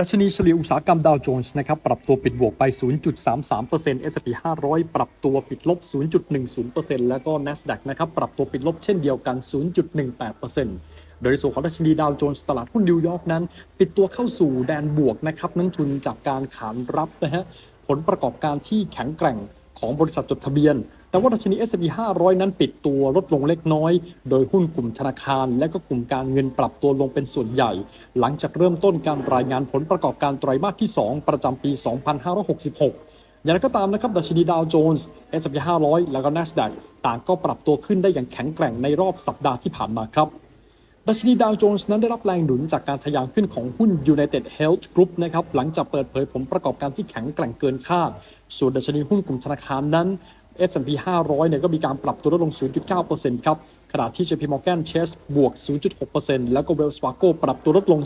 ดัชนีเฉลี่ยอุตสาหกรรมดาวโจนส์นะครับปรับตัวปิดบวกไป 0.33% S&P 500 ปรับตัวปิดลบ 0.10%แล้วก็ NASDAQ นะครับปรับตัวปิดลบเช่นเดียวกัน 0.18%โดยส่วนของดัชนีดาวโจนส์ตลาดหุ้นนิวยอร์กนั้น ปิดตัวเข้าสู่แดนบวกนะครับนักทุนจากการขานรับนะฮะผลประกอบการที่แข็งแกร่งของบริษัทจดทะเบียน แต่ว่าดัชนี S&P 500 นั้นปิดตัวลดลงเล็กน้อย โดยหุ้นกลุ่มธนาคาร และก็กลุ่มการเงินปรับตัวลงเป็นส่วนใหญ่ หลังจากเริ่มต้นการรายงานผลประกอบการไตรมาสที่ 2 ประจำปี 2566อย่างไรก็ตามนะครับดัชนีดาวโจนส์ S&P 500 แล้วก็ NASDAQ ต่างก็ปรับตัวขึ้นได้อย่างแข็งแกร่งในรอบสัปดาห์ที่ผ่านมาครับดัชนีดาวโจนส์นั้นได้รับแรงหนุนจากการทะยานขึ้นของหุ้น United Health Group นะครับหลังจากเปิดเผยผลประกอบการที่แข็งแกร่งเกินคาด ส่วนดัชนีหุ้นกลุ่มธนาคารนั้น S&P 500 เนี่ยก็มีการปรับตัวลดลง 0.9%ครับ ขณะที่ JP Morgan Chase บวก 0.6%แล้วก็ Wells Fargo ปรับตัวลดลง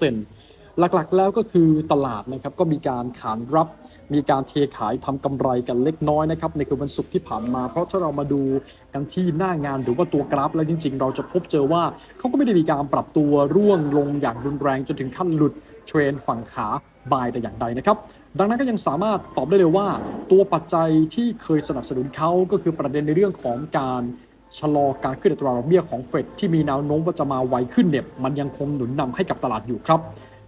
0.3%หลักๆ แล้วก็คือตลาดนะครับก็มีการขานรับมีการเทขายทำกำไรกันเล็กน้อยนะครับในคืนวันศุกร์ที่ผ่านมา เพราะถ้าเรามาดูกันที่หน้างานหรือว่าตัวกราฟแล้วจริง ๆ เราจะพบเจอว่าเขาก็ไม่ได้มีการปรับตัวร่วงลงอย่างรุนแรงจนถึงขั้นหลุดเทรนฝั่งขา บายแต่อย่างใดนะครับ ดังนั้นก็ยังสามารถตอบได้เลยว่า ตัวปัจจัยที่เคยสนับสนุนเขาก็คือประเด็นในเรื่องของการชะลอการขึ้นอัตราดอกเบี้ยของเฟดที่มีแนวโน้มว่าจะมาไวขึ้นเนี่ยมันยังคงหนุนนำให้กับตลาดอยู่ครับ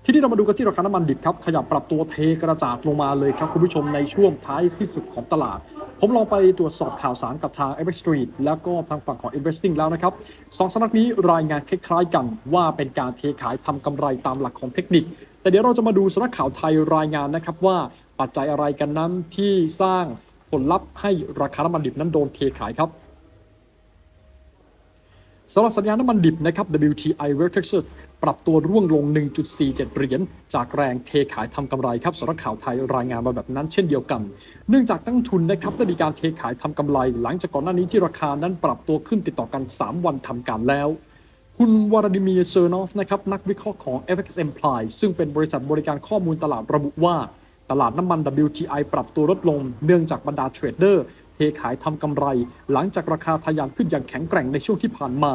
ทีนี้เรามาดูกันที่ราคาน้ำมันดิบครับขยับปรับตัวเทกระจาดลงมาเลยครับคุณผู้ชมในช่วงท้ายที่สุดของตลาด ผมลองไปตรวจสอบข่าวสารกับทาง a v e r Street แล้วก็ทางฝั่งของ Investing แล้วนะครับสองสำนักนี้รายงานคล้ายๆกันว่าเป็นการเทขายทำกำไรตามหลักของเทคนิค แต่เดี๋ยวเราจะมาดูสำนักข่าวไทยรายงานนะครับว่าปัจจัยอะไรกันนั้นที่สร้างผลลัพธ์ให้ราคาน้ำมันดิบนั้นโดนเทขายครับ สำหรับสัญญาณน้ำมันดิบนะครับ WTI West Texas ปรับตัวร่วงลง 1.47 เหรียญ จากแรงเทขายทำกำไรครับสำนักข่าวไทยรายงานมาแบบนั้นเช่นเดียวกัน เนื่องจากนักลงทุนนะครับได้มีการเทขายทำกำไร หลังจากก่อนหน้านี้ที่ราคานั้นปรับตัวขึ้นติดต่อกัน 3 วันทำการแล้ว คุณวลาดิเมียเซอร์นอฟนะครับนักวิเคราะห์ของ FXM Ply ซึ่งเป็นบริษัทบริการข้อมูลตลาดระบุว่า ตลาดน้ำมัน WTI ปรับตัวลดลง เนื่องจากบรรดาเทรดเดอร์ ขายทำกำไร หลังจากราคาทะยานขึ้นอย่างแข็งแกร่งในช่วงที่ผ่านมา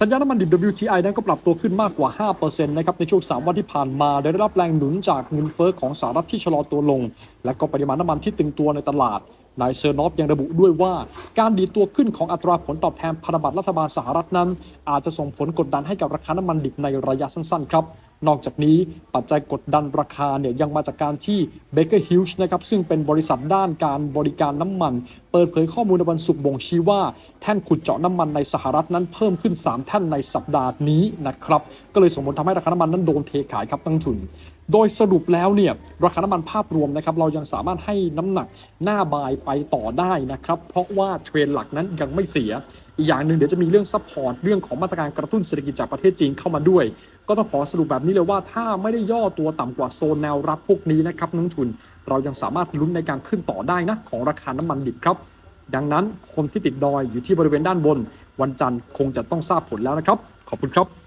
สัญญาณน้ำมันดิบ WTI นั้นก็ปรับตัวขึ้นมากกว่า 5%นะครับในช่วง 3 วันที่ผ่านมา โดยได้รับแรงหนุนจากเงินเฟ้อของสหรัฐที่ชะลอตัวลง และก็ปริมาณน้ำมันที่ตึงตัวในตลาดนายเซอร์นอฟยังระบุด้วยว่า การดีตัวขึ้นของอัตราผลตอบแทนพันธบัตรรัฐบาลสหรัฐนั้น อาจจะส่งผลกดดันให้กับราคาน้ำมันดิบในระยะสั้นๆครับ นอกจากนี้ปัจจัยกดดันราคาเนี่ยยังมาจากการที่ Baker Hughes นะครับซึ่งเป็นบริษัทด้านการบริการน้ำมัน เปิดเผยข้อมูลในวันศุกร์บ่งชี้ว่า แท่นขุดเจาะน้ำมันในสหรัฐนั้นเพิ่มขึ้น 3 แท่นในสัปดาห์นี้นะครับก็เลยส่งผลทำให้ราคาน้ำมันนั้นโดนเทขายครับตั้งทุน โดยสรุปแล้วเนี่ยราคาน้ำมันภาพรวมนะครับเรายังสามารถให้น้ำหนักหน้าบายไปต่อได้นะครับเพราะว่าเทรนหลักนั้นยังไม่เสีย อีกอย่างหนึ่งเดี๋ยวจะมีเรื่องซัพพอร์ตเรื่องของมาตรการกระตุ้นเศรษฐกิจจากประเทศจีนเข้ามาด้วย ก็ต้องขอสรุปแบบนี้เลยว่าถ้าไม่ได้ย่อตัวต่ำกว่าโซนแนวรับพวกนี้นะครับนักลงทุน เรายังสามารถลุ้นในการขึ้นต่อได้นะของราคาน้ำมันดิบครับดังนั้นคนที่ติดดอยอยู่ที่บริเวณด้านบน วันจันทร์คงจะต้องทราบผลแล้วนะครับ ขอบคุณครับ